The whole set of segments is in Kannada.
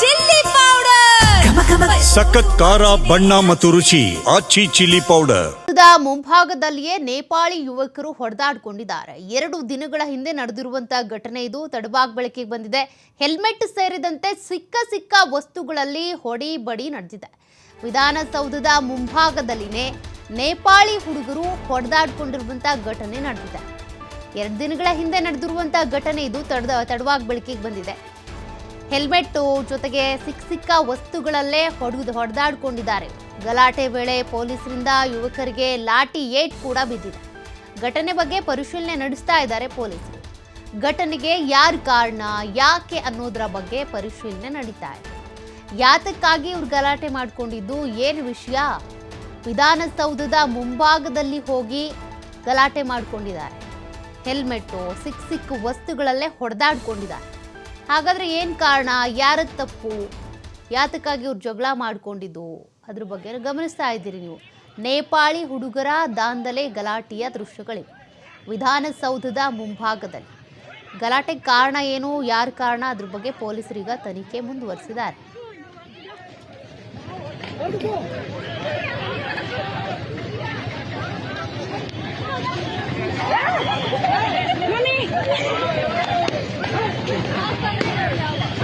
Chilli powder. ಸಖತ್ ಖಾರ ಬಣ್ಣ ಮತ್ತು ರುಚಿ ಆಚಿ ಚಿಲ್ಲಿ ಪೌಡರ್. ಮುಂಭಾಗದಲ್ಲಿಯೇ ನೇಪಾಳಿ ಯುವಕರು ಹೊಡೆದಾಡಿಕೊಂಡಿದ್ದಾರೆ. ಎರಡು ದಿನಗಳ ಹಿಂದೆ ನಡೆದಿರುವಂತಹ ಘಟನೆ ಇದು. ತಡವಾಗಿ ಬೆಳಕಿಗೆ ಬಂದಿದೆ. ಹೆಲ್ಮೆಟ್ ಸೇರಿದಂತೆ ಸಿಕ್ಕ ಸಿಕ್ಕ ವಸ್ತುಗಳಲ್ಲಿ ಹೊಡಿ ಬಡಿ ನಡೆದಿದೆ. ವಿಧಾನಸೌಧದ ಮುಂಭಾಗದಲ್ಲಿನೇ ನೇಪಾಳಿ ಹುಡುಗರು ಹೊಡೆದಾಡ್ಕೊಂಡಿರುವಂತಹ ಘಟನೆ ನಡೆದಿದೆ. ಎರಡು ದಿನಗಳ ಹಿಂದೆ ನಡೆದಿರುವಂತಹ ಘಟನೆ ಇದು. ತಡ ತಡವಾಗಿ ಬೆಳಕಿಗೆ ಬಂದಿದೆ. ಹೆಲ್ಮೆಟ್ಟು ಜೊತೆಗೆ ಸಿಕ್ಕ ಸಿಕ್ಕ ವಸ್ತುಗಳಲ್ಲೇ ಹೊಡೆದು ಹೊಡೆದಾಡ್ಕೊಂಡಿದ್ದಾರೆ. ಗಲಾಟೆ ವೇಳೆ ಪೊಲೀಸರಿಂದ ಯುವಕರಿಗೆ ಲಾಠಿ ಏಟ್ ಕೂಡ ಬಿದ್ದಿದೆ. ಘಟನೆ ಬಗ್ಗೆ ಪರಿಶೀಲನೆ ನಡೆಸ್ತಾ ಇದ್ದಾರೆ ಪೊಲೀಸರು. ಘಟನೆಗೆ ಯಾರು ಕಾರಣ, ಯಾಕೆ ಅನ್ನೋದರ ಬಗ್ಗೆ ಪರಿಶೀಲನೆ ನಡೀತಾ ಇದೆ. ಯಾತಕ್ಕಾಗಿ ಇವ್ರು ಗಲಾಟೆ ಮಾಡಿಕೊಂಡಿದ್ದು, ಏನು ವಿಷಯ? ವಿಧಾನಸೌಧದ ಮುಂಭಾಗದಲ್ಲಿ ಹೋಗಿ ಗಲಾಟೆ ಮಾಡಿಕೊಂಡಿದ್ದಾರೆ. ಹೆಲ್ಮೆಟ್ಟು ಸಿಕ್ಕ ಸಿಕ್ಕ ವಸ್ತುಗಳಲ್ಲೇ ಹೊಡೆದಾಡ್ಕೊಂಡಿದ್ದಾರೆ. ಹಾಗಾದ್ರೆ ಏನು ಕಾರಣ? ಯಾರ ತಪ್ಪು? ಯಾತಕ್ಕಾಗಿ ಇವ್ರು ಜಗಳ ಮಾಡ್ಕೊಂಡಿದ್ದು? ಅದ್ರ ಬಗ್ಗೆ ಗಮನಿಸ್ತಾ ಇದ್ದೀರಿ ನೀವು? ನೇಪಾಳಿ ಹುಡುಗರ ದಾಂಧಲೆ ಗಲಾಟೆಯ ದೃಶ್ಯಗಳಿವೆ ವಿಧಾನಸೌಧದ ಮುಂಭಾಗದಲ್ಲಿ. ಗಲಾಟೆ ಕಾರಣ ಏನು? ಯಾರ ಕಾರಣ? ಅದ್ರ ಬಗ್ಗೆ ಪೊಲೀಸರೀಗ ತನಿಖೆ ಮುಂದುವರಿಸಿದ್ದಾರೆ.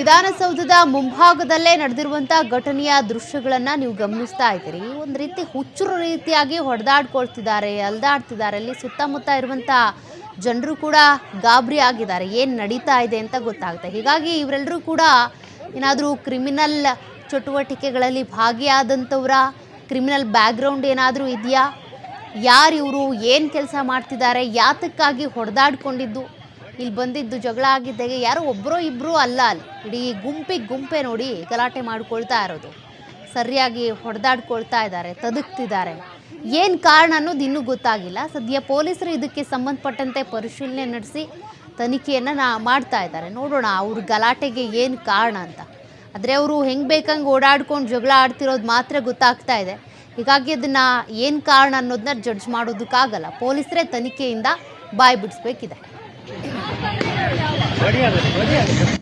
ವಿಧಾನಸೌಧದ ಮುಂಭಾಗದಲ್ಲೇ ನಡೆದಿರುವಂತಹ ಘಟನೆಯ ದೃಶ್ಯಗಳನ್ನ ನೀವು ಗಮನಿಸ್ತಾ ಇದ್ದೀರಿ. ಒಂದು ರೀತಿ ಹುಚ್ಚುರು ರೀತಿಯಾಗಿ ಹೊಡೆದಾಡ್ಕೊಳ್ತಿದ್ದಾರೆ, ಅಲ್ದಾಡ್ತಿದ್ದಾರೆ. ಅಲ್ಲಿ ಸುತ್ತಮುತ್ತ ಇರುವಂತ ಜನರು ಕೂಡ ಗಾಬರಿ ಆಗಿದ್ದಾರೆ. ಏನು ನಡೀತಾ ಇದೆ ಅಂತ ಗೊತ್ತಾಗುತ್ತೆ. ಹೀಗಾಗಿ ಇವರೆಲ್ಲರೂ ಕೂಡ ಏನಾದರೂ ಕ್ರಿಮಿನಲ್ ಚಟುವಟಿಕೆಗಳಲ್ಲಿ ಭಾಗಿಯಾದಂಥವ್ರ, ಕ್ರಿಮಿನಲ್ ಬ್ಯಾಕ್ಗ್ರೌಂಡ್ ಏನಾದರೂ ಇದೆಯಾ? ಯಾರು ಇವರು? ಏನು ಕೆಲಸ ಮಾಡ್ತಿದ್ದಾರೆ? ಯಾತಕ್ಕಾಗಿ ಹೊಡೆದಾಡ್ಕೊಂಡಿದ್ದು? ಇಲ್ಲಿ ಬಂದಿದ್ದು ಜಗಳ ಆಗಿದ್ದಾಗೆ ಯಾರೋ ಒಬ್ಬರು ಇಬ್ಬರೂ ಅಲ್ಲ ಅಲ್ಲಿ. ಇಡೀ ಗುಂಪಿಗೆ ಗುಂಪೆ ನೋಡಿ ಗಲಾಟೆ ಮಾಡ್ಕೊಳ್ತಾ ಇರೋದು. ಸರಿಯಾಗಿ ಹೊಡೆದಾಡ್ಕೊಳ್ತಾ ಇದ್ದಾರೆ, ತದುಕ್ತಿದ್ದಾರೆ. ಏನು ಕಾರಣ ಅನ್ನೋದು ಇನ್ನೂ ಗೊತ್ತಾಗಿಲ್ಲ. ಸದ್ಯ ಪೊಲೀಸರು ಇದಕ್ಕೆ ಸಂಬಂಧಪಟ್ಟಂತೆ ಪರಿಶೀಲನೆ ನಡೆಸಿ ತನಿಖೆಯನ್ನು ನಾ ಮಾಡ್ತಾ ಇದ್ದಾರೆ. ನೋಡೋಣ ಅವ್ರ ಗಲಾಟೆಗೆ ಏನು ಕಾರಣ ಅಂತ. ಆದರೆ ಅವರು ಹೆಂಗೆ ಬೇಕಂಗೆ ಓಡಾಡ್ಕೊಂಡು ಜಗಳ ಆಡ್ತಿರೋದು ಮಾತ್ರ ಗೊತ್ತಾಗ್ತಾ ಇದೆ. ಹೀಗಾಗಿ ಅದನ್ನು ಏನು ಕಾರಣ ಅನ್ನೋದನ್ನ ಜಡ್ಜ್ ಮಾಡೋದಕ್ಕಾಗಲ್ಲ. ಪೊಲೀಸರೇ ತನಿಖೆಯಿಂದ ಬಾಯ್ ಬಿಡಿಸ್ಬೇಕಿದೆ Порядок, порядок.